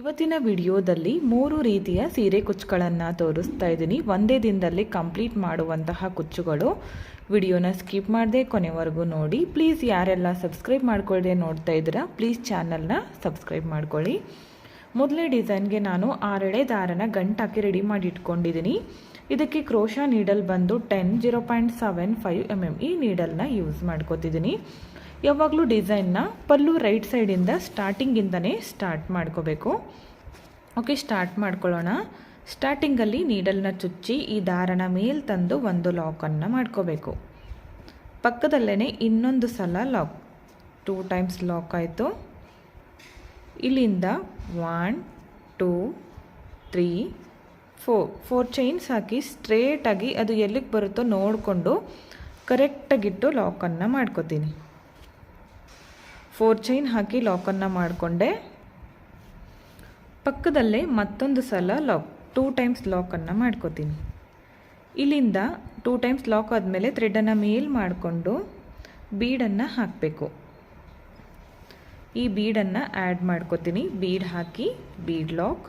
ಇವತ್ತಿನ ವಿಡಿಯೋದಲ್ಲಿ ಮೂರು ರೀತಿಯ ಸೀರೆ ಕುಚ್ಚುಗಳನ್ನು ತೋರಿಸ್ತಾ ಇದ್ದೀನಿ. ಒಂದೇ ದಿನದಲ್ಲಿ ಕಂಪ್ಲೀಟ್ ಮಾಡುವಂತಹ ಕುಚ್ಚುಗಳು. ವಿಡಿಯೋನ ಸ್ಕಿಪ್ ಮಾಡದೆ ಕೊನೆವರೆಗೂ ನೋಡಿ. ಪ್ಲೀಸ್ ಯಾರೆಲ್ಲ ಸಬ್ಸ್ಕ್ರೈಬ್ ಮಾಡ್ಕೊಳ್ಳದೆ ನೋಡ್ತಾ ಇದ್ದೀರಾ ಪ್ಲೀಸ್ ಚಾನಲ್ನ ಸಬ್ಸ್ಕ್ರೈಬ್ ಮಾಡ್ಕೊಳ್ಳಿ. ಮೊದಲೇ ಡಿಸೈನ್ಗೆ ನಾನು ಆರೆಳೆ ದಾರನ ಗಂಟಾಕಿ ರೆಡಿ ಮಾಡಿ ಇಟ್ಕೊಂಡಿದ್ದೀನಿ. ಇದಕ್ಕೆ ಕ್ರೋಶಾ ನೀಡಲ್ ಬಂದು ten zero point seven five M M ಈ ನೀಡಲ್ನ ಯೂಸ್ ಮಾಡ್ಕೋತಿದ್ದೀನಿ. ಯಾವಾಗಲೂ ಡಿಸೈನ್ನ ಪಲ್ಲು ರೈಟ್ ಸೈಡಿಂದ ಸ್ಟಾರ್ಟಿಂಗಿಂದನೇ ಸ್ಟಾರ್ಟ್ ಮಾಡ್ಕೋಬೇಕು. ಓಕೆ, ಸ್ಟಾರ್ಟ್ ಮಾಡ್ಕೊಳ್ಳೋಣ. ಸ್ಟಾರ್ಟಿಂಗಲ್ಲಿ ನೀಡಲ್ನ ಚುಚ್ಚಿ ಈ ದಾರನ ಮೇಲ್ ತಂದು ಒಂದು ಲಾಕನ್ನು ಮಾಡ್ಕೋಬೇಕು. ಪಕ್ಕದಲ್ಲೇ ಇನ್ನೊಂದು ಸಲ ಲಾಕ್. ಟೂ ಟೈಮ್ಸ್ ಲಾಕ್ ಆಯಿತು. ಇಲ್ಲಿಂದ one, two, three, four. Four chains ಹಾಕಿ ಸ್ಟ್ರೇಟಾಗಿ ಅದು ಎಲ್ಲಿಗೆ ಬರುತ್ತೋ ನೋಡಿಕೊಂಡು ಕರೆಕ್ಟಾಗಿಟ್ಟು ಲಾಕನ್ನು ಮಾಡ್ಕೋತೀನಿ. ಫೋರ್ ಚೈನ್ ಹಾಕಿ ಲಾಕನ್ನು ಮಾಡಿಕೊಂಡೆ. ಪಕ್ಕದಲ್ಲೇ ಮತ್ತೊಂದು ಸಲ ಲಾಕ್ ಟೂ ಟೈಮ್ಸ್ ಲಾಕನ್ನು ಮಾಡ್ಕೋತೀನಿ. ಇಲ್ಲಿಂದ ಟೂ ಟೈಮ್ಸ್ ಲಾಕ್ ಆದಮೇಲೆ ಥ್ರೆಡನ್ನು ಮೇಲ್ ಮಾಡಿಕೊಂಡು ಬೀಡನ್ನು ಹಾಕಬೇಕು. ಈ ಬೀಡನ್ನು ಆ್ಯಡ್ ಮಾಡ್ಕೋತೀನಿ. ಬೀಡ್ ಹಾಕಿ ಬೀಡ್ ಲಾಕ್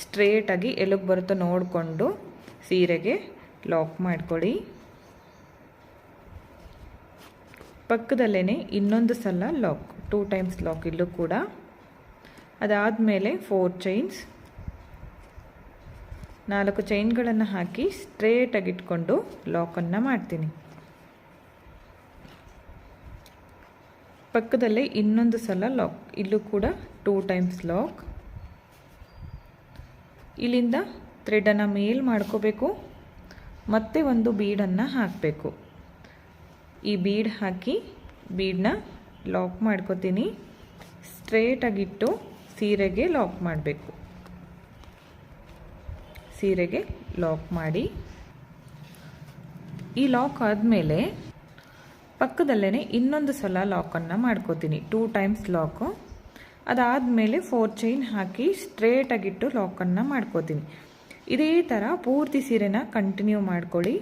ಸ್ಟ್ರೇಟಾಗಿ ಎಲ್ಲಿಗೆ ಬರುತ್ತೋ ನೋಡಿಕೊಂಡು ಸೀರೆಗೆ ಲಾಕ್ ಮಾಡ್ಕೊಳ್ಳಿ. ಪಕ್ಕದಲ್ಲೇ ಇನ್ನೊಂದು ಸಲ ಲಾಕ್ ಟೂ ಟೈಮ್ಸ್ ಲಾಕ್ ಇಲ್ಲೂ ಕೂಡ. ಅದಾದಮೇಲೆ ಫೋರ್ ಚೈನ್ಸ್ ನಾಲ್ಕು ಚೈನ್ಗಳನ್ನು ಹಾಕಿ ಸ್ಟ್ರೇಟಾಗಿ ಇಟ್ಕೊಂಡು ಲಾಕನ್ನು ಮಾಡ್ತೀನಿ. ಪಕ್ಕದಲ್ಲೇ ಇನ್ನೊಂದು ಸಲ ಲಾಕ್ ಇಲ್ಲೂ ಕೂಡ ಟೂ ಟೈಮ್ಸ್ ಲಾಕ್ ಇಲ್ಲಿಂದ ಥ್ರೆಡನ್ನು ಮೇಲ್ ಮಾಡ್ಕೋಬೇಕು. ಮತ್ತೆ ಒಂದು ಬೀಡನ್ನು ಹಾಕಬೇಕು. ಈ ಬೀಡ್ ಹಾಕಿ ಬೀಡನ್ನ ಲಾಕ್ ಮಾಡ್ಕೋತೀನಿ. ಸ್ಟ್ರೇಟಾಗಿಟ್ಟು ಸೀರೆಗೆ ಲಾಕ್ ಮಾಡಬೇಕು. ಸೀರೆಗೆ ಲಾಕ್ ಮಾಡಿ. ಈ ಲಾಕ್ ಆದಮೇಲೆ ಪಕ್ಕದಲ್ಲೇ ಇನ್ನೊಂದು ಸಲ ಲಾಕನ್ನು ಮಾಡ್ಕೋತೀನಿ. Two times lock. ಅದಾದಮೇಲೆ ಫೋರ್ ಚೈನ್ ಹಾಕಿ ಸ್ಟ್ರೇಟಾಗಿಟ್ಟು ಲಾಕನ್ನು ಮಾಡ್ಕೋತೀನಿ. ಇದೇ ಥರ ಪೂರ್ತಿ ಸೀರೆನ ಕಂಟಿನ್ಯೂ ಮಾಡ್ಕೊಳ್ಳಿ.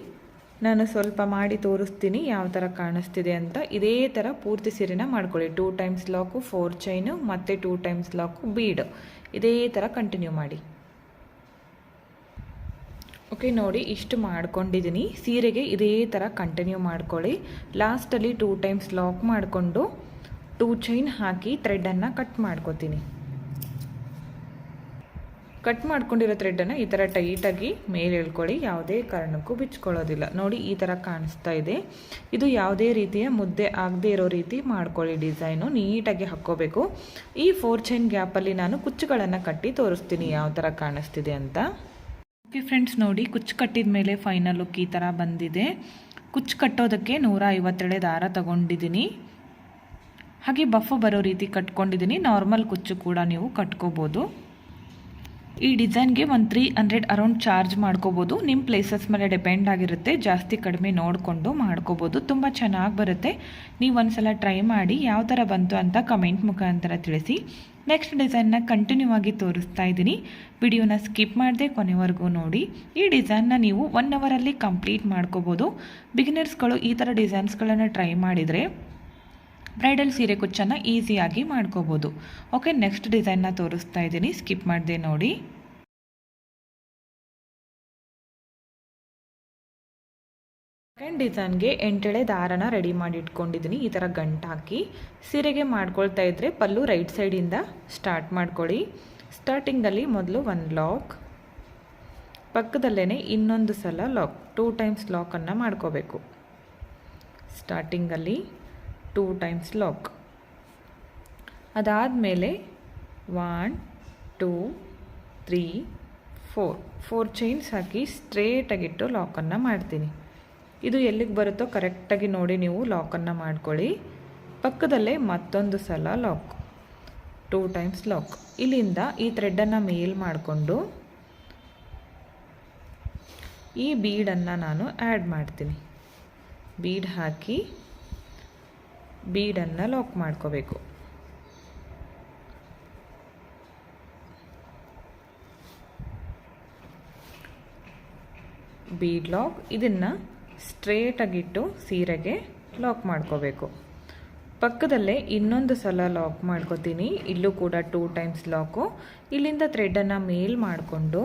ನಾನು ಸ್ವಲ್ಪ ಮಾಡಿ ತೋರಿಸ್ತೀನಿ ಯಾವ ಥರ ಕಾಣಿಸ್ತಿದೆ ಅಂತ. ಇದೇ ಥರ ಪೂರ್ತಿ ಸೀರೆನ ಮಾಡ್ಕೊಳ್ಳಿ. Two times lock four chain ಮತ್ತು ಟೂ ಟೈಮ್ಸ್ ಲಾಕು ಬೀಡ್ ಇದೇ ಥರ ಕಂಟಿನ್ಯೂ ಮಾಡಿ. ಓಕೆ ನೋಡಿ, ಇಷ್ಟು ಮಾಡ್ಕೊಂಡಿದ್ದೀನಿ. ಸೀರೆಗೆ ಇದೇ ಥರ ಕಂಟಿನ್ಯೂ ಮಾಡ್ಕೊಳ್ಳಿ. ಲಾಸ್ಟಲ್ಲಿ ಟೂ ಟೈಮ್ಸ್ ಲಾಕ್ ಮಾಡಿಕೊಂಡು ಟೂ ಚೈನ್ ಹಾಕಿ ಥ್ರೆಡನ್ನು ಕಟ್ ಮಾಡ್ಕೋತೀನಿ. ಕಟ್ ಮಾಡ್ಕೊಂಡಿರೋ ಥ್ರೆಡ್ಡನ್ನು ಈ ಥರ ಟೈಟಾಗಿ ಮೇಲೆ ಎಳ್ಕೊಳ್ಳಿ. ಯಾವುದೇ ಕಾರಣಕ್ಕೂ ಬಿಚ್ಕೊಳ್ಳೋದಿಲ್ಲ. ನೋಡಿ, ಈ ಥರ ಕಾಣಿಸ್ತಾ ಇದೆ. ಇದು ಯಾವುದೇ ರೀತಿಯ ಮುದ್ದೆ ಆಗದೆ ಇರೋ ರೀತಿ ಮಾಡ್ಕೊಳ್ಳಿ ಡಿಸೈನು. ನೀಟಾಗಿ ಹಾಕ್ಕೋಬೇಕು. ಈ ಫೋರ್ ಚೈನ್ ಗ್ಯಾಪಲ್ಲಿ ನಾನು ಕುಚ್ಚುಗಳನ್ನು ಕಟ್ಟಿ ತೋರಿಸ್ತೀನಿ ಯಾವ ಥರ ಕಾಣಿಸ್ತಿದೆ ಅಂತ. ಓಕೆ ಫ್ರೆಂಡ್ಸ್ ನೋಡಿ, ಕುಚ್ಚು ಕಟ್ಟಿದ ಮೇಲೆ ಫೈನಲ್ ಲುಕ್ ಈ ಥರ ಬಂದಿದೆ. ಕುಚ್ಚು ಕಟ್ಟೋದಕ್ಕೆ ನೂರ ಐವತ್ತೆರಡೆ ದಾರ ತಗೊಂಡಿದ್ದೀನಿ. ಹಾಗೆ ಬಫ್ ಬರೋ ರೀತಿ ಕಟ್ಕೊಂಡಿದ್ದೀನಿ. ನಾರ್ಮಲ್ ಕುಚ್ಚು ಕೂಡ ನೀವು ಕಟ್ಕೋಬೋದು. ಈ ಡಿಸೈನ್ಗೆ ಒಂದು ತ್ರೀ ಹಂಡ್ರೆಡ್ ಅರೌಂಡ್ ಚಾರ್ಜ್ ಮಾಡ್ಕೋಬೋದು. ನಿಮ್ಮ ಪ್ಲೇಸಸ್ ಮೇಲೆ ಡಿಪೆಂಡ್ ಆಗಿರುತ್ತೆ. ಜಾಸ್ತಿ ಕಡಿಮೆ ನೋಡಿಕೊಂಡು ಮಾಡ್ಕೋಬೋದು. ತುಂಬ ಚೆನ್ನಾಗಿ ಬರುತ್ತೆ. ನೀವು ಒಂದ್ಸಲ ಟ್ರೈ ಮಾಡಿ ಯಾವ ಥರ ಬಂತು ಅಂತ ಕಮೆಂಟ್ ಮುಖಾಂತರ ತಿಳಿಸಿ. ನೆಕ್ಸ್ಟ್ ಡಿಸೈನ್ನ ಕಂಟಿನ್ಯೂ ಆಗಿ ತೋರಿಸ್ತಾ ಇದ್ದೀನಿ. ವಿಡಿಯೋನ ಸ್ಕಿಪ್ ಮಾಡದೆ ಕೊನೆವರೆಗೂ ನೋಡಿ. ಈ ಡಿಸೈನ್ನ ನೀವು ಒನ್ ಅವರಲ್ಲಿ ಕಂಪ್ಲೀಟ್ ಮಾಡ್ಕೋಬೋದು. ಬಿಗಿನರ್ಸ್ಗಳು ಈ ಥರ ಡಿಸೈನ್ಸ್ಗಳನ್ನು ಟ್ರೈ ಮಾಡಿದರೆ ಬ್ರೈಡಲ್ ಸೀರೆ ಕುಚ್ಚನ್ನು ಈಸಿಯಾಗಿ ಮಾಡ್ಕೋಬೋದು. ಓಕೆ, ನೆಕ್ಸ್ಟ್ ಡಿಸೈನ್ನ ತೋರಿಸ್ತಾ ಇದ್ದೀನಿ. ಸ್ಕಿಪ್ ಮಾಡಿದೆ ನೋಡಿ. ಸೆಕೆಂಡ್ ಡಿಸೈನ್ಗೆ ಎಂಟೆಳೆ ದಾರನ ರೆಡಿ ಮಾಡಿ ಇಟ್ಕೊಂಡಿದ್ದೀನಿ ಈ ಥರ ಗಂಟು ಹಾಕಿ. ಸೀರೆಗೆ ಮಾಡ್ಕೊಳ್ತಾ ಇದ್ದರೆ ಪಲ್ಲು ರೈಟ್ ಸೈಡಿಂದ ಸ್ಟಾರ್ಟ್ ಮಾಡ್ಕೊಳ್ಳಿ. ಸ್ಟಾರ್ಟಿಂಗಲ್ಲಿ ಮೊದಲು ಒಂದು ಲಾಕ್. ಪಕ್ಕದಲ್ಲೇ ಇನ್ನೊಂದು ಸಲ ಲಾಕ್. ಟೂ ಟೈಮ್ಸ್ ಲಾಕನ್ನು ಮಾಡ್ಕೋಬೇಕು. ಸ್ಟಾರ್ಟಿಂಗಲ್ಲಿ ಟೂ ಟೈಮ್ಸ್ ಲಾಕ್ ಅದಾದಮೇಲೆ one two three four four chains ಹಾಕಿ ಸ್ಟ್ರೇಟಾಗಿಟ್ಟು ಲಾಕನ್ನು ಮಾಡ್ತೀನಿ. ಇದು ಎಲ್ಲಿಗೆ ಬರುತ್ತೋ ಕರೆಕ್ಟಾಗಿ ನೋಡಿ ನೀವು ಲಾಕನ್ನು ಮಾಡ್ಕೊಳ್ಳಿ. ಪಕ್ಕದಲ್ಲೇ ಮತ್ತೊಂದು ಸಲ ಲಾಕ್ ಟೂ ಟೈಮ್ಸ್ ಲಾಕ್ ಇಲ್ಲಿಂದ ಈ ಥ್ರೆಡ್ಡನ್ನು ಮೇಲ್ ಮಾಡಿಕೊಂಡು ಈ ಬೀಡನ್ನು ನಾನು ಆ್ಯಡ್ ಮಾಡ್ತೀನಿ. ಬೀಡ್ ಹಾಕಿ ಬೀಡನ್ನು ಲಾಕ್ ಮಾಡ್ಕೋಬೇಕು. ಬೀಡ್ ಲಾಕ್ ಇದನ್ನು ಸ್ಟ್ರೇಟಾಗಿಟ್ಟು ಸೀರೆಗೆ ಲಾಕ್ ಮಾಡ್ಕೋಬೇಕು. ಪಕ್ಕದಲ್ಲೇ ಇನ್ನೊಂದು ಸಲ ಲಾಕ್ ಮಾಡ್ಕೋತೀನಿ. ಇಲ್ಲೂ ಕೂಡ ಟೂ ಟೈಮ್ಸ್ ಲಾಕು ಇಲ್ಲಿಂದ ಥ್ರೆಡನ್ನು ಮೇಲ್ ಮಾಡಿಕೊಂಡು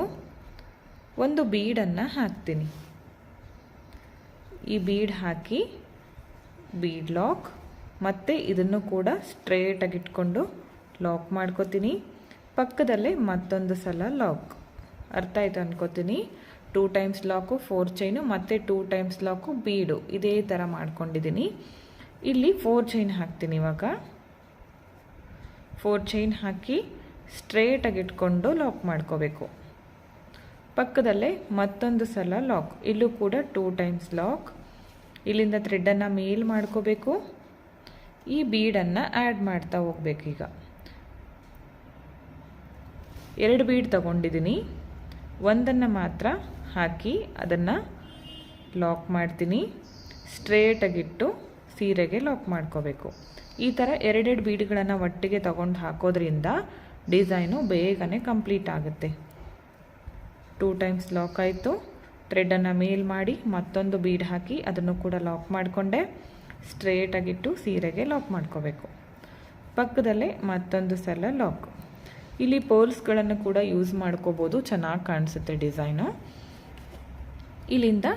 ಒಂದು ಬೀಡನ್ನು ಹಾಕ್ತೀನಿ. ಈ ಬೀಡ್ ಹಾಕಿ ಬೀಡ್ ಲಾಕ್ ಮತ್ತು ಇದನ್ನು ಕೂಡ ಸ್ಟ್ರೇಟಾಗಿ ಇಟ್ಕೊಂಡು ಲಾಕ್ ಮಾಡ್ಕೋತೀನಿ. ಪಕ್ಕದಲ್ಲೇ ಮತ್ತೊಂದು ಸಲ ಲಾಕ್ ಅರ್ಥ ಆಯ್ತು ಅನ್ಕೋತೀನಿ. Two times lock four chain ಮತ್ತು ಟೂ ಟೈಮ್ಸ್ ಲಾಕು ಬೀಡು. ಇದೇ ಥರ ಮಾಡ್ಕೊಂಡಿದ್ದೀನಿ ಇಲ್ಲಿ ಫೋರ್ ಚೈನ್ ಹಾಕ್ತೀನಿ ಇವಾಗ. ಫೋರ್ ಚೈನ್ ಹಾಕಿ ಸ್ಟ್ರೇಟಾಗಿ ಇಟ್ಕೊಂಡು ಲಾಕ್ ಮಾಡ್ಕೋಬೇಕು. ಪಕ್ಕದಲ್ಲೇ ಮತ್ತೊಂದು ಸಲ ಲಾಕ್ ಇಲ್ಲೂ ಕೂಡ ಟೂ ಟೈಮ್ಸ್ ಲಾಕ್ ಇಲ್ಲಿಂದ ಥ್ರೆಡ್ಡನ್ನು ಮೇಲ್ ಮಾಡ್ಕೋಬೇಕು. ಈ ಬೀಡನ್ನು ಆ್ಯಡ್ ಮಾಡ್ತಾ ಹೋಗ್ಬೇಕೀಗ ಎರಡು ಬೀಡ್ ತಗೊಂಡಿದ್ದೀನಿ ಒಂದನ್ನು ಮಾತ್ರ ಹಾಕಿ ಅದನ್ನು ಲಾಕ್ ಮಾಡ್ತೀನಿ. ಸ್ಟ್ರೇಟಾಗಿಟ್ಟು ಸೀರೆಗೆ ಲಾಕ್ ಮಾಡ್ಕೋಬೇಕು. ಈ ಥರ ಎರಡೆರಡು ಬೀಡ್ಗಳನ್ನು ಒಟ್ಟಿಗೆ ತಗೊಂಡು ಹಾಕೋದ್ರಿಂದ ಡಿಸೈನು ಬೇಗನೆ ಕಂಪ್ಲೀಟ್ ಆಗುತ್ತೆ. ಟೂ ಟೈಮ್ಸ್ ಲಾಕ್ ಆಯಿತು. ಥ್ರೆಡನ್ನು ಮೇಲ್ ಮಾಡಿ ಮತ್ತೊಂದು ಬೀಡ್ ಹಾಕಿ ಅದನ್ನು ಕೂಡ ಲಾಕ್ ಮಾಡಿಕೊಂಡೆ. ಸ್ಟ್ರೇಟಾಗಿಟ್ಟು ಸೀರೆಗೆ ಲಾಕ್ ಮಾಡ್ಕೋಬೇಕು. ಪಕ್ಕದಲ್ಲೇ ಮತ್ತೊಂದು ಸಲ ಲಾಕ್ ಇಲ್ಲಿ ಪೋಲ್ಸ್ಗಳನ್ನು ಕೂಡ ಯೂಸ್ ಮಾಡ್ಕೋಬೋದು. ಚೆನ್ನಾಗಿ ಕಾಣಿಸುತ್ತೆ ಡಿಸೈನು ಇಲ್ಲಿಂದ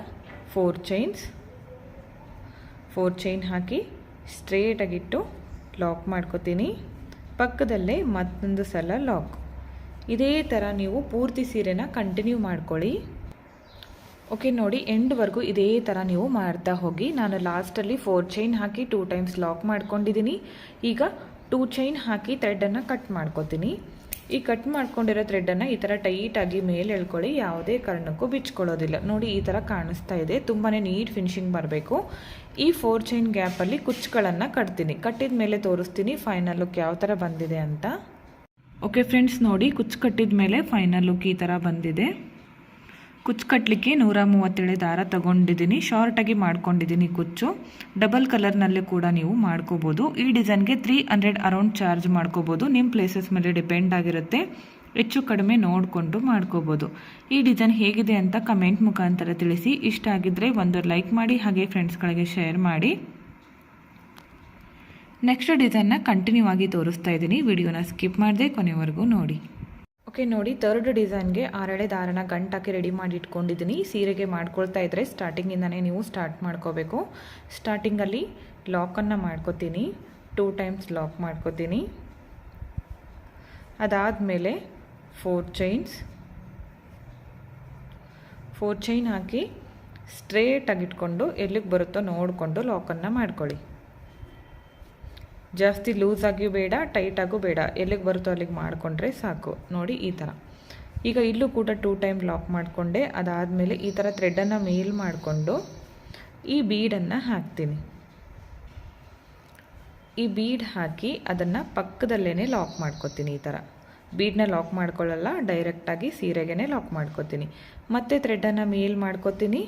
ಫೋರ್ ಚೈನ್ಸ್ ಫೋರ್ ಚೈನ್ ಹಾಕಿ ಸ್ಟ್ರೇಟಾಗಿಟ್ಟು ಲಾಕ್ ಮಾಡ್ಕೋತೀನಿ. ಪಕ್ಕದಲ್ಲೇ ಮತ್ತೊಂದು ಸಲ ಲಾಕ್ ಇದೇ ಥರ ನೀವು ಪೂರ್ತಿ ಸೀರೆನ ಕಂಟಿನ್ಯೂ ಮಾಡ್ಕೊಳ್ಳಿ. ಓಕೆ ನೋಡಿ ಎಂಡ್ವರೆಗೂ ಇದೇ ಥರ ನೀವು ಮಾಡ್ತಾ ಹೋಗಿ. ನಾನು ಲಾಸ್ಟಲ್ಲಿ ಫೋರ್ ಚೈನ್ ಹಾಕಿ ಟೂ ಟೈಮ್ಸ್ ಲಾಕ್ ಮಾಡ್ಕೊಂಡಿದ್ದೀನಿ ಈಗ ಟೂ ಚೈನ್ ಹಾಕಿ ಥ್ರೆಡನ್ನು ಕಟ್ ಮಾಡ್ಕೋತೀನಿ. ಈ ಕಟ್ ಮಾಡ್ಕೊಂಡಿರೋ ಥ್ರೆಡನ್ನು ಈ ಥರ ಟೈಟಾಗಿ ಮೇಲೆ ಎಳ್ಕೊಳ್ಳಿ. ಯಾವುದೇ ಕಾರಣಕ್ಕೂ ಬಿಚ್ಕೊಳ್ಳೋದಿಲ್ಲ. ನೋಡಿ, ಈ ಥರ ಕಾಣಿಸ್ತಾ ಇದೆ. ತುಂಬಾ ನೀಟ್ ಫಿನಿಶಿಂಗ್ ಬರಬೇಕು. ಈ ಫೋರ್ ಚೈನ್ ಗ್ಯಾಪಲ್ಲಿ ಕುಚ್ಚುಗಳನ್ನು ಕಟ್ತೀನಿ. ಕಟ್ಟಿದ ಮೇಲೆ ತೋರಿಸ್ತೀನಿ ಫೈನಲ್ ಲುಕ್ ಯಾವ ಥರ ಬಂದಿದೆ ಅಂತ. ಓಕೆ ಫ್ರೆಂಡ್ಸ್ ನೋಡಿ ಕುಚ್ಚು ಕಟ್ಟಿದ ಮೇಲೆ ಫೈನಲ್ ಲುಕ್ ಈ ಥರ ಬಂದಿದೆ. ಕುಚ್ಚು ಕಟ್ಟಲಿಕ್ಕೆ ನೂರ ಮೂವತ್ತೇಳು ದಾರ ತಗೊಂಡಿದ್ದೀನಿ. ಶಾರ್ಟಾಗಿ ಮಾಡ್ಕೊಂಡಿದ್ದೀನಿ ಕುಚ್ಚು. ಡಬಲ್ ಕಲರ್ನಲ್ಲೇ ಕೂಡ ನೀವು ಮಾಡ್ಕೋಬೋದು. ಈ ಡಿಸೈನ್ಗೆ ತ್ರೀ ಹಂಡ್ರೆಡ್ ಅರೌಂಡ್ ಚಾರ್ಜ್ ಮಾಡ್ಕೋಬೋದು. ನಿಮ್ಮ ಪ್ಲೇಸಸ್ ಮೇಲೆ ಡಿಪೆಂಡ್ ಆಗಿರುತ್ತೆ. ಹೆಚ್ಚು ಕಡಿಮೆ ನೋಡಿಕೊಂಡು ಮಾಡ್ಕೋಬೋದು. ಈ ಡಿಸೈನ್ ಹೇಗಿದೆ ಅಂತ ಕಮೆಂಟ್ ಮುಖಾಂತರ ತಿಳಿಸಿ. ಇಷ್ಟ ಆಗಿದ್ದರೆ ಒಂದು ಲೈಕ್ ಮಾಡಿ, ಹಾಗೆ ಫ್ರೆಂಡ್ಸ್ಗಳಿಗೆ ಶೇರ್ ಮಾಡಿ. ನೆಕ್ಸ್ಟ್ ಡಿಸೈನ್ನ ಕಂಟಿನ್ಯೂ ಆಗಿ ತೋರಿಸ್ತಾ ಇದ್ದೀನಿ. ವಿಡಿಯೋನ ಸ್ಕಿಪ್ ಮಾಡದೆ ಕೊನೆವರೆಗೂ ನೋಡಿ. ಓಕೆ ನೋಡಿ ತರ್ಡ್ ಡಿಸೈನ್ಗೆ ಆರಳೆ ದಾರನ ಗಂಟಾಕಿ ರೆಡಿ ಮಾಡಿ ಇಟ್ಕೊಂಡಿದ್ದೀನಿ ಸೀರೆಗೆ ಮಾಡ್ಕೊಳ್ತಾ ಇದ್ದರೆ ಸ್ಟಾರ್ಟಿಂಗಿಂದನೇ ನೀವು ಸ್ಟಾರ್ಟ್ ಮಾಡ್ಕೋಬೇಕು. ಸ್ಟಾರ್ಟಿಂಗಲ್ಲಿ ಲಾಕನ್ನು ಮಾಡ್ಕೋತೀನಿ. ಟೂ ಟೈಮ್ಸ್ ಲಾಕ್ ಮಾಡ್ಕೋತೀನಿ. ಅದಾದಮೇಲೆ ಫೋರ್ ಚೈನ್ಸ್. ಫೋರ್ ಚೈನ್ ಹಾಕಿ ಸ್ಟ್ರೇಟಾಗಿ ಇಟ್ಕೊಂಡು ಎಲ್ಲಿಗೆ ಬರುತ್ತೋ ನೋಡಿಕೊಂಡು ಲಾಕನ್ನು ಮಾಡ್ಕೊಳ್ಳಿ. ಜಾಸ್ತಿ ಲೂಸಾಗಿಯೂ ಬೇಡ ಟೈಟಾಗೂ ಬೇಡ. ಎಲ್ಲಿಗೆ ಬರುತ್ತೋ ಅಲ್ಲಿಗೆ ಮಾಡಿಕೊಂಡ್ರೆ ಸಾಕು. ನೋಡಿ ಈ ಥರ ಈಗ ಇಲ್ಲೂ ಕೂಡ ಟೂ ಟೈಮ್ ಲಾಕ್ ಮಾಡಿಕೊಂಡೆ. ಅದಾದಮೇಲೆ ಈ ಥರ ಥ್ರೆಡನ್ನು ಮೇಲ್ ಮಾಡಿಕೊಂಡು ಈ ಬೀಡನ್ನು ಹಾಕ್ತೀನಿ. ಈ ಬೀಡ್ ಹಾಕಿ ಅದನ್ನು ಪಕ್ಕದಲ್ಲೇ ಲಾಕ್ ಮಾಡ್ಕೊತೀನಿ ಈ ಥರ ಬೀಡನ್ನ ಲಾಕ್ ಮಾಡ್ಕೊಳ್ಳಲ್ಲ ಡೈರೆಕ್ಟಾಗಿ ಸೀರೆಗೆ ಲಾಕ್ ಮಾಡ್ಕೊತೀನಿ. ಮತ್ತೆ ಥ್ರೆಡನ್ನು ಮೇಲ್ ಮಾಡ್ಕೊತೀನಿ.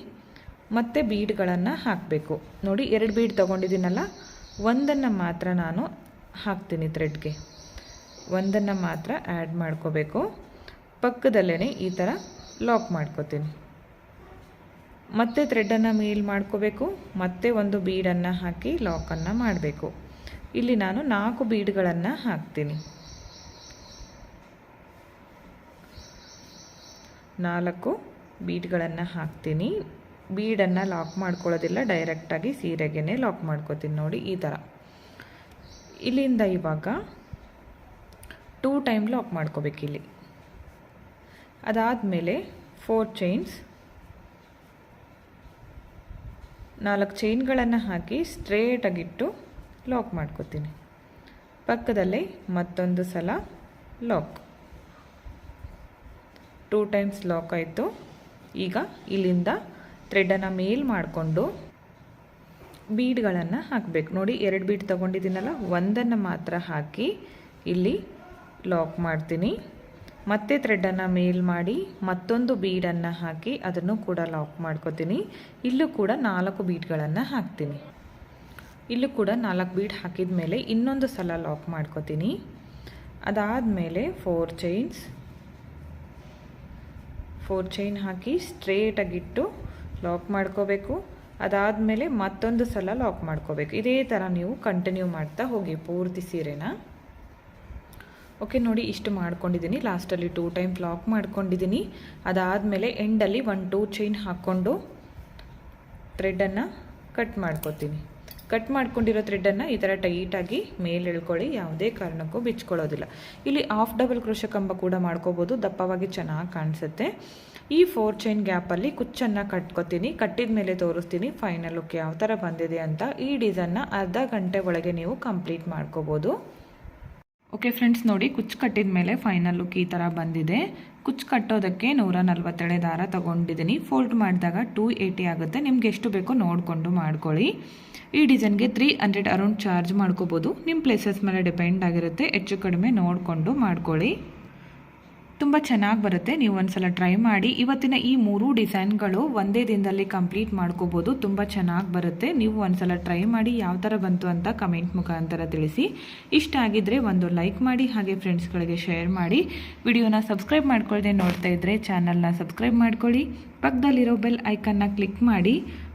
ಮತ್ತು ಬೀಡ್ಗಳನ್ನು ಹಾಕಬೇಕು. ನೋಡಿ, ಎರಡು ಬೀಡ್ ತೊಗೊಂಡಿದ್ದೀನಲ್ಲ? ಒಂದನ್ನು ಮಾತ್ರ ನಾನು ಹಾಕ್ತೀನಿ ಥ್ರೆಡ್ಗೆ ಒಂದನ್ನು ಮಾತ್ರ ಆ್ಯಡ್ ಮಾಡ್ಕೋಬೇಕು. ಪಕ್ಕದಲ್ಲೇ ಈ ಥರ ಲಾಕ್ ಮಾಡ್ಕೋತೀನಿ. ಮತ್ತೆ ಥ್ರೆಡನ್ನು ಮೇಲ್ ಮಾಡ್ಕೋಬೇಕು. ಮತ್ತೆ ಒಂದು ಬೀಡನ್ನು ಹಾಕಿ ಲಾಕನ್ನು ಮಾಡಬೇಕು. ಇಲ್ಲಿ ನಾನು ನಾಲ್ಕು ಬೀಡ್ಗಳನ್ನು ಹಾಕ್ತೀನಿ. ನಾಲ್ಕು ಬೀಡ್ಗಳನ್ನು ಹಾಕ್ತೀನಿ. ಬೀಡನ್ನು ಲಾಕ್ ಮಾಡ್ಕೊಳ್ಳೋದಿಲ್ಲ ಡೈರೆಕ್ಟಾಗಿ ಸೀರೆಗೆ ಲಾಕ್ ಮಾಡ್ಕೋತೀನಿ ನೋಡಿ ಈ ಥರ ಇಲ್ಲಿಂದ ಇವಾಗ ಟೂ ಟೈಮ್ ಲಾಕ್ ಮಾಡ್ಕೋಬೇಕು ಇಲ್ಲಿ. ಅದಾದಮೇಲೆ ಫೋರ್ ಚೈನ್ಸ್ ನಾಲ್ಕು ಚೈನ್ಗಳನ್ನು ಹಾಕಿ ಸ್ಟ್ರೇಟಾಗಿಟ್ಟು ಲಾಕ್ ಮಾಡ್ಕೋತೀನಿ. ಪಕ್ಕದಲ್ಲೇ ಮತ್ತೊಂದು ಸಲ ಲಾಕ್. ಟೂ ಟೈಮ್ಸ್ ಲಾಕ್ ಆಯಿತು. ಈಗ ಇಲ್ಲಿಂದ ಥ್ರೆಡನ್ನು ಮೇಲ್ ಮಾಡಿಕೊಂಡು ಬೀಡ್ಗಳನ್ನು ಹಾಕಬೇಕು. ನೋಡಿ, ಎರಡು ಬೀಡ್ ತೊಗೊಂಡಿದ್ದೀನಲ್ಲ, ಒಂದನ್ನು ಮಾತ್ರ ಹಾಕಿ ಇಲ್ಲಿ ಲಾಕ್ ಮಾಡ್ತೀನಿ. ಮತ್ತೆ ಥ್ರೆಡನ್ನು ಮೇಲ್ ಮಾಡಿ ಮತ್ತೊಂದು ಬೀಡನ್ನು ಹಾಕಿ ಅದನ್ನು ಕೂಡ ಲಾಕ್ ಮಾಡ್ಕೋತೀನಿ. ಇಲ್ಲೂ ಕೂಡ ನಾಲ್ಕು ಬೀಡ್ಗಳನ್ನು ಹಾಕ್ತೀನಿ. ಇಲ್ಲೂ ಕೂಡ ನಾಲ್ಕು ಬೀಡ್ ಹಾಕಿದ ಮೇಲೆ ಇನ್ನೊಂದು ಸಲ ಲಾಕ್ ಮಾಡ್ಕೋತೀನಿ. ಅದಾದಮೇಲೆ ಫೋರ್ ಚೈನ್ಸ್, ಫೋರ್ ಚೈನ್ ಹಾಕಿ ಸ್ಟ್ರೇಟಾಗಿಟ್ಟು ಲಾಕ್ ಮಾಡ್ಕೋಬೇಕು. ಅದಾದಮೇಲೆ ಮತ್ತೊಂದು ಸಲ ಲಾಕ್ ಮಾಡ್ಕೋಬೇಕು. ಇದೇ ಥರ ನೀವು ಕಂಟಿನ್ಯೂ ಮಾಡ್ತಾ ಹೋಗಿ ಪೂರ್ತಿ ಸೀರೆನ. ಓಕೆ ನೋಡಿ ಇಷ್ಟು ಮಾಡ್ಕೊಂಡಿದ್ದೀನಿ. ಲಾಸ್ಟಲ್ಲಿ ಟೂ ಟೈಮ್ ಲಾಕ್ ಮಾಡ್ಕೊಂಡಿದ್ದೀನಿ. ಅದಾದಮೇಲೆ ಎಂಡಲ್ಲಿ ಒನ್ ಟೂ ಚೈನ್ ಹಾಕ್ಕೊಂಡು ಥ್ರೆಡನ್ನು ಕಟ್ ಮಾಡ್ಕೊತೀನಿ. ಕಟ್ ಮಾಡ್ಕೊಂಡಿರೋ ಥ್ರೆಡ್ಡನ್ನು ಈ ಥರ ಟೈಟಾಗಿ ಮೇಲೆ ಎಳ್ಕೊಳ್ಳಿ, ಯಾವುದೇ ಕಾರಣಕ್ಕೂ ಬಿಚ್ಕೊಳ್ಳೋದಿಲ್ಲ. ಇಲ್ಲಿ ಆಫ್ ಡಬಲ್ ಕ್ರೋಶ ಕಂಬ ಕೂಡ ಮಾಡ್ಕೋಬೋದು, ದಪ್ಪವಾಗಿ ಚೆನ್ನಾಗಿ ಕಾಣಿಸುತ್ತೆ. ಈ ಫೋರ್ ಚೈನ್ ಗ್ಯಾಪಲ್ಲಿ ಕುಚ್ಚನ್ನು ಕಟ್ಕೋತೀನಿ, ಕಟ್ಟಿದ ಮೇಲೆ ತೋರಿಸ್ತೀನಿ ಫೈನಲ್ ಲುಕ್ ಯಾವ ಥರ ಬಂದಿದೆ ಅಂತ. ಈ ಡಿಸೈನ್ನ ಅರ್ಧ ಗಂಟೆ ಒಳಗೆ ನೀವು ಕಂಪ್ಲೀಟ್ ಮಾಡ್ಕೋಬೋದು. ಓಕೆ ಫ್ರೆಂಡ್ಸ್ ನೋಡಿ, ಕುಚ್ಚು ಕಟ್ಟಿದ ಮೇಲೆ ಫೈನಲ್ ಲುಕ್ ಈ ಥರ ಬಂದಿದೆ. ಕುಚ್ಚು ಕಟ್ಟೋದಕ್ಕೆ ನೂರ ನಲ್ವತ್ತೆಳೆ ದಾರ ತೊಗೊಂಡಿದ್ದೀನಿ. ಫೋಲ್ಡ್ ಮಾಡಿದಾಗ ಟೂ ಏಯ್ಟಿ ಆಗುತ್ತೆ. ನಿಮ್ಗೆ ಎಷ್ಟು ಬೇಕೋ ನೋಡಿಕೊಂಡು ಮಾಡ್ಕೊಳ್ಳಿ. ಈ ಡಿಸೈನ್ಗೆ ತ್ರೀ ಹಂಡ್ರೆಡ್ ಅರೌಂಡ್ ಚಾರ್ಜ್ ಮಾಡ್ಕೋಬೋದು. ನಿಮ್ಮ ಪ್ಲೇಸಸ್ ಮೇಲೆ ಡಿಪೆಂಡ್ ಆಗಿರುತ್ತೆ. ಹೆಚ್ಚು ಕಡಿಮೆ ನೋಡಿಕೊಂಡು ಮಾಡ್ಕೊಳ್ಳಿ. ತುಂಬ ಚೆನ್ನಾಗಿ ಬರುತ್ತೆ. ನೀವು ಒಂದ್ಸಲ ಟ್ರೈ ಮಾಡಿ. ಇವತ್ತಿನ ಈ ಮೂರು ಡಿಸೈನ್ಗಳು ಒಂದೇ ದಿನದಲ್ಲಿ ಕಂಪ್ಲೀಟ್ ಮಾಡ್ಕೋಬೋದು. ತುಂಬ ಚೆನ್ನಾಗಿ ಬರುತ್ತೆ. ನೀವು ಒಂದ್ಸಲ ಟ್ರೈ ಮಾಡಿ ಯಾವ ಥರ ಬಂತು ಅಂತ ಕಮೆಂಟ್ ಮುಖಾಂತರ ತಿಳಿಸಿ. ಇಷ್ಟ ಆಗಿದ್ದರೆ ಒಂದು ಲೈಕ್ ಮಾಡಿ, ಹಾಗೆ ಫ್ರೆಂಡ್ಸ್ಗಳಿಗೆ ಶೇರ್ ಮಾಡಿ. ವಿಡಿಯೋನ ಸಬ್ಸ್ಕ್ರೈಬ್ ಮಾಡ್ಕೊಳ್ಳದೆ ನೋಡ್ತಾ ಇದ್ದರೆ ಚಾನಲ್ನ ಸಬ್ಸ್ಕ್ರೈಬ್ ಮಾಡ್ಕೊಳ್ಳಿ. ಪಕ್ಕದಲ್ಲಿರೋ ಬೆಲ್ ಐಕನ್ನ ಕ್ಲಿಕ್ ಮಾಡಿ.